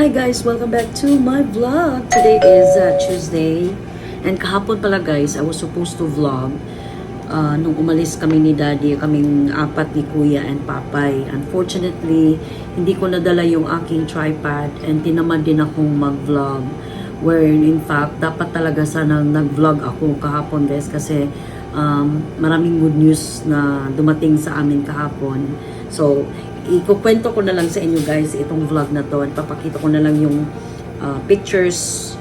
Hi guys, welcome back to my vlog. Today is uh, Tuesday. And kahapon pala guys, I was supposed to vlog. Uh, nung umalis kami ni Daddy, kaming apat ni Kuya and Papay. Unfortunately, hindi ko nadala yung aking tripod and tinamad din akong mag-vlog. Wherein in fact, dapat talaga sana nag-vlog ako kahapon guys kasi um, maraming good news na dumating sa amin kahapon. So, ikukwento ko na lang sa inyo guys itong vlog na to at papakita ko na lang yung uh, pictures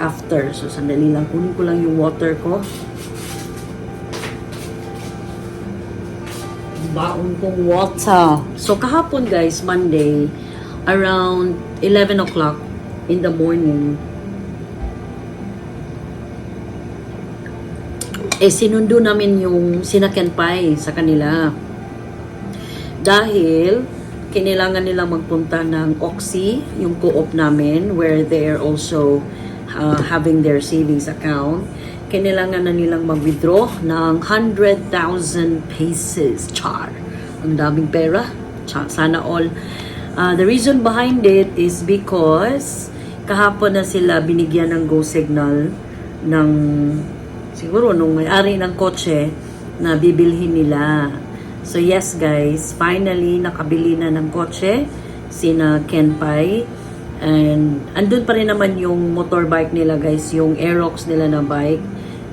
after. So, sandali lang. Kunin ko lang yung water ko. Baon kong water. So, kahapon guys, Monday, around 11 o'clock in the morning, eh sinundo namin yung sinakyan pie sa kanila. Dahil kailangan nila magpunta ng Oxy, yung co-op namin, where they're also uh, having their savings account. Kailangan na nilang mag-withdraw ng 100,000 pesos. Char! Ang daming pera. Char, sana all. Uh, the reason behind it is because kahapon na sila binigyan ng go signal ng siguro nung may-ari ng kotse na bibilhin nila. So yes guys, finally nakabili na ng kotse sina Ken Pai. And andun pa rin naman yung motorbike nila guys, yung Aerox nila na bike.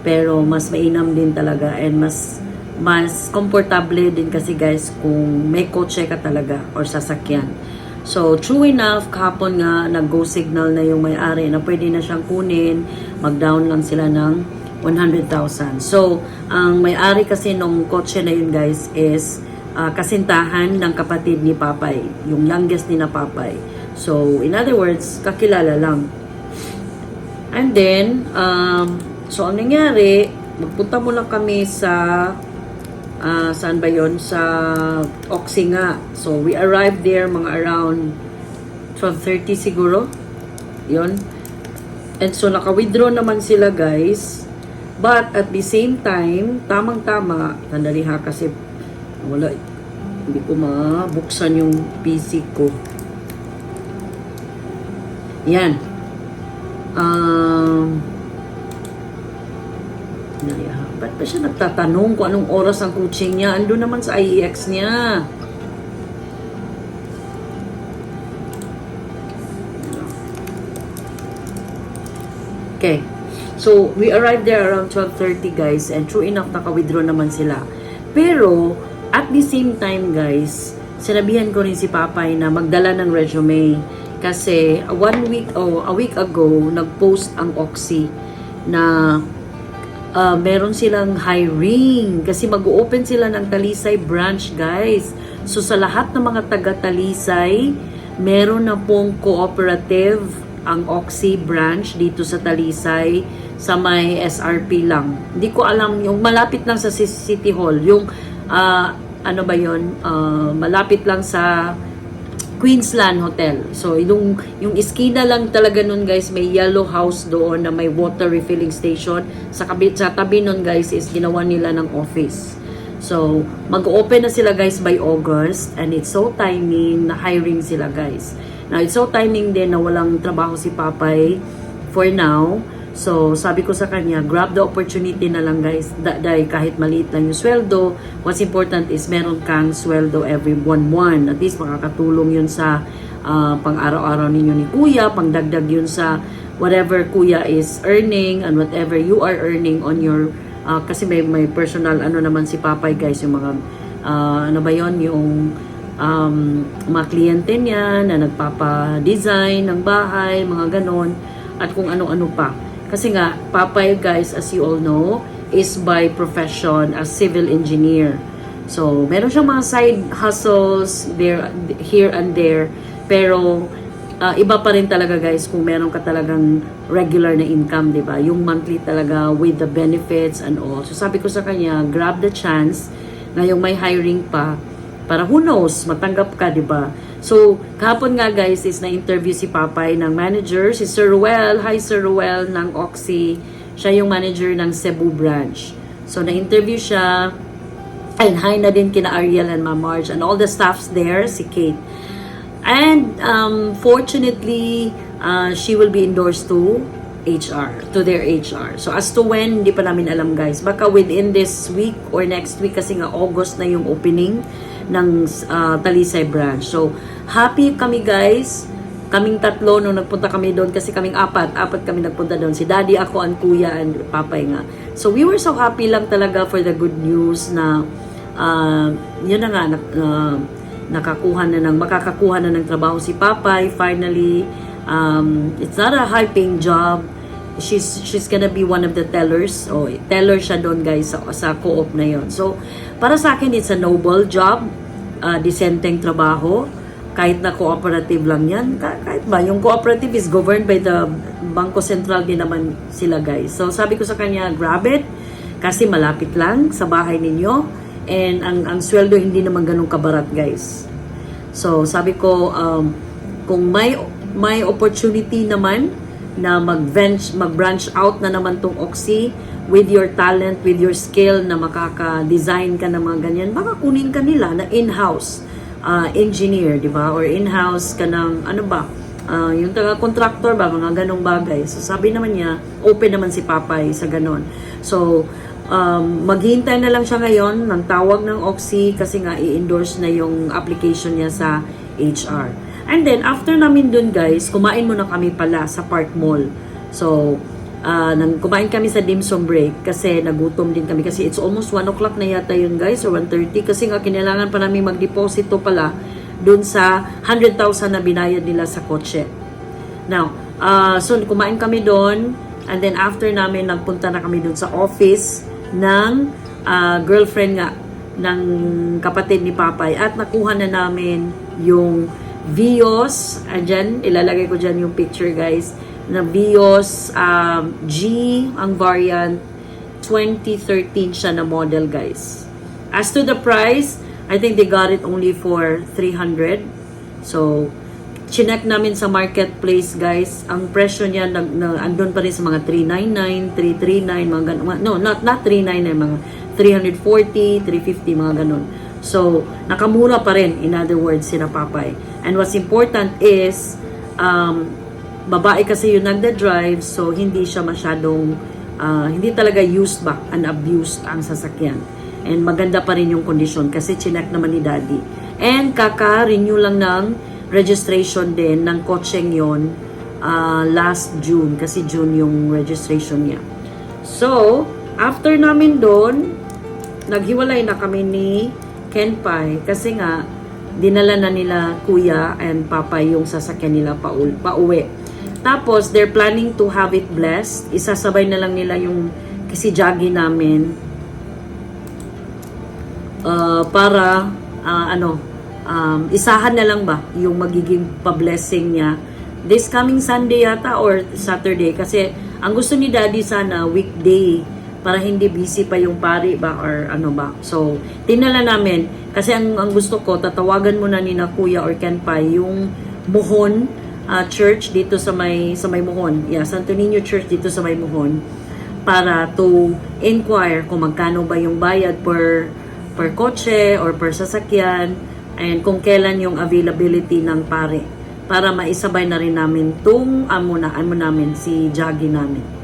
Pero mas mainam din talaga and mas mas komportable din kasi guys kung may kotse ka talaga or sasakyan. So, true enough, kahapon nga, nag-go signal na yung may-ari na pwede na siyang kunin, mag-down lang sila ng 100,000. So, ang may-ari kasi nung kotse na yun guys is uh, kasintahan ng kapatid ni Papay, yung youngest ni na Papay. So, in other words, kakilala lang. And then, um, so ang nangyari, magpunta lang kami sa ah, saan ba yon sa Oxy nga. So, we arrived there mga around 12.30 siguro. yon And so, naka-withdraw naman sila guys. But at the same time, tamang-tama, sandali ha kasi wala, hindi ko mabuksan yung PC ko. Yan. Um, sandali ha. Ba't ba siya nagtatanong kung anong oras ang coaching niya? Ando naman sa IEX niya. Okay. So, we arrived there around 12.30 guys and true enough, naka-withdraw naman sila. Pero, at the same time guys, sinabihan ko rin si Papay na magdala ng resume. Kasi, one week, oh, a week ago, nag-post ang Oxy na uh, meron silang hiring kasi mag-open sila ng Talisay branch guys. So, sa lahat ng mga taga-Talisay, meron na pong cooperative ang Oxy branch dito sa Talisay sa may SRP lang. Hindi ko alam yung malapit lang sa City Hall, yung ah, ano ba 'yon? Ah, malapit lang sa Queensland Hotel. So, yung, yung iskina lang talaga nun guys, may yellow house doon na may water refilling station. Sa, kabi, sa tabi nun guys is ginawa nila ng office. So, mag-open na sila guys by August and it's so timing na hiring sila guys. Now, it's so timing din na walang trabaho si Papay for now. So, sabi ko sa kanya, grab the opportunity na lang guys. Da- dahil kahit maliit lang yung sweldo, what's important is meron kang sweldo every one. At least makakatulong yun sa ah, pang-araw-araw ninyo ni Kuya, pangdagdag yun sa whatever Kuya is earning and whatever you are earning on your ah, kasi may may personal ano naman si Papay guys yung mga ah, ano ba yon yung um, mga kliyente niya na nagpapa-design ng bahay, mga ganon, at kung ano-ano pa. Kasi nga, Papay guys, as you all know, is by profession as civil engineer. So, meron siyang mga side hustles there, here and there. Pero, ah, iba pa rin talaga guys kung meron ka talagang regular na income, di ba? Yung monthly talaga with the benefits and all. So, sabi ko sa kanya, grab the chance na yung may hiring pa para who knows, matanggap ka, di ba? So, kahapon nga guys is na-interview si Papay ng manager, si Sir Ruel. Hi Sir Ruel ng Oxy. Siya yung manager ng Cebu branch. So, na-interview siya. And hi na din kina Ariel and Ma'am Marge and all the staffs there, si Kate. And um, fortunately, uh, she will be endorsed to HR, to their HR. So as to when, hindi pa namin alam guys. Baka within this week or next week kasi nga August na yung opening ng uh, Talisay branch. So happy kami guys. Kaming tatlo nung nagpunta kami doon kasi kaming apat, apat kami nagpunta doon. Si daddy, ako, and kuya, and papay nga. So we were so happy lang talaga for the good news na uh, yun na nga, na, uh, nakakuha na ng, makakakuha na ng trabaho si Papay, finally. Um, it's not a high-paying job. She's, she's gonna be one of the tellers. O, teller siya doon guys sa, sa co-op na yon. So, para sa akin, it's a noble job. Uh, disenteng trabaho. Kahit na cooperative lang yan. Ka- Kahit ba, yung cooperative is governed by the Bangko Sentral din naman sila guys. So, sabi ko sa kanya, grab it. Kasi malapit lang sa bahay ninyo. And ang, ang sweldo hindi naman ganun kabarat guys. So, sabi ko, um, kung may may opportunity naman na mag-branch, mag-branch out na naman tong Oxy with your talent, with your skill na makaka-design ka ng mga ganyan, baka kunin ka nila na in-house uh, engineer, di ba? Or in-house ka ng, ano ba, uh, yung taga-contractor ba, mga ganong bagay. So, sabi naman niya, open naman si Papay sa ganon. So, um, maghihintay na lang siya ngayon ng tawag ng Oxy kasi nga i-endorse na yung application niya sa HR. And then, after namin dun guys, kumain muna kami pala sa Park Mall. So, uh, nang kumain kami sa dim sum break kasi nagutom din kami kasi it's almost 1 o'clock na yata yun guys or 1.30 kasi nga kinailangan pa namin magdeposito pala dun sa 100,000 na binayad nila sa kotse. Now, uh, so kumain kami doon and then after namin nagpunta na kami doon sa office ng uh, girlfriend nga ng kapatid ni Papay at nakuha na namin yung Vios, andyan, ilalagay ko dyan yung picture guys, na Vios um, G, ang variant, 2013 siya na model guys. As to the price, I think they got it only for 300. So, chinek namin sa marketplace guys, ang presyo niya nag, na, andun pa rin sa mga 399, 339, mga ganun. No, not, not 399, mga 340, 350, mga ganun. So, nakamura pa rin, in other words, sila Papay. And what's important is, um, babae kasi yung nagda-drive, so hindi siya masyadong, uh, hindi talaga used ba, unabused ang sasakyan. And maganda pa rin yung condition kasi chinek naman ni daddy. And kaka-renew lang ng registration din ng kotseng yon uh, last June kasi June yung registration niya. So, after namin doon, naghiwalay na kami ni Ken Pai kasi nga dinala na nila kuya and papa yung sasakyan nila pa pauwi. Tapos they're planning to have it blessed. Isasabay na lang nila yung kasi jagi namin uh, para uh, ano um, isahan na lang ba yung magiging pa-blessing niya this coming Sunday yata or Saturday kasi ang gusto ni daddy sana weekday para hindi busy pa yung pari ba or ano ba. So, tinala namin kasi ang, ang gusto ko, tatawagan mo na ni na Kuya or Ken Pai yung Muhon uh, Church dito sa may sa may Muhon. Yeah, Santo Niño Church dito sa may Muhon para to inquire kung magkano ba yung bayad per per kotse or per sasakyan and kung kailan yung availability ng pare para maisabay na rin namin tung amo na amo namin si Jagi namin.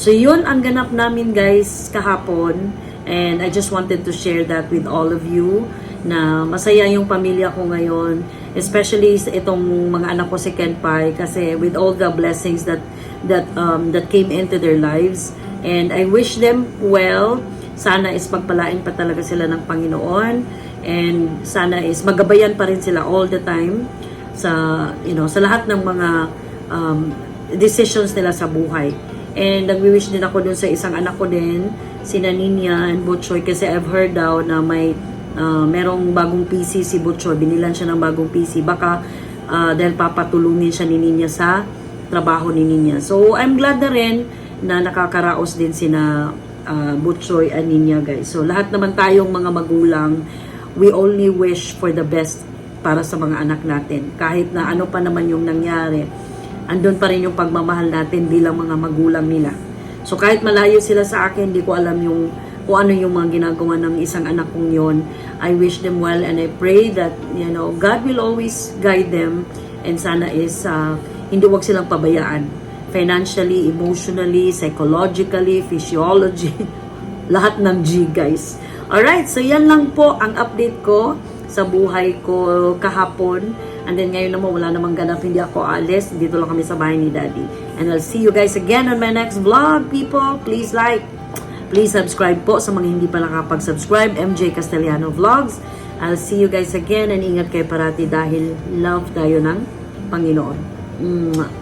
So yun ang ganap namin guys kahapon. And I just wanted to share that with all of you na masaya yung pamilya ko ngayon. Especially itong mga anak ko si Ken Pai kasi with all the blessings that that um, that came into their lives. And I wish them well. Sana is pagpalain pa talaga sila ng Panginoon. And sana is magabayan pa rin sila all the time sa you know sa lahat ng mga um, decisions nila sa buhay And nagwi-wish din ako dun sa isang anak ko din, si Naninya and Butchoy kasi I've heard daw na may uh, merong bagong PC si Butchoy, binilan siya ng bagong PC. Baka uh, dahil papatulungin siya ni Ninya sa trabaho ni Ninya. So I'm glad na rin na nakakaraos din sina uh, Butchoy and Ninya guys. So lahat naman tayong mga magulang, we only wish for the best para sa mga anak natin. Kahit na ano pa naman yung nangyari andun pa rin yung pagmamahal natin bilang mga magulang nila. So kahit malayo sila sa akin, hindi ko alam yung kung ano yung mga ginagawa ng isang anak kong yon. I wish them well and I pray that, you know, God will always guide them and sana is uh, hindi wag silang pabayaan. Financially, emotionally, psychologically, physiology, lahat ng G, guys. Alright, so yan lang po ang update ko sa buhay ko kahapon. And then ngayon naman wala namang ganap, hindi ako alis. Dito lang kami sa bahay ni Daddy. And I'll see you guys again on my next vlog, people. Please like, please subscribe po sa mga hindi pa nakapag-subscribe. MJ Castellano Vlogs. I'll see you guys again and ingat kayo parati dahil love tayo ng Panginoon. Mwah.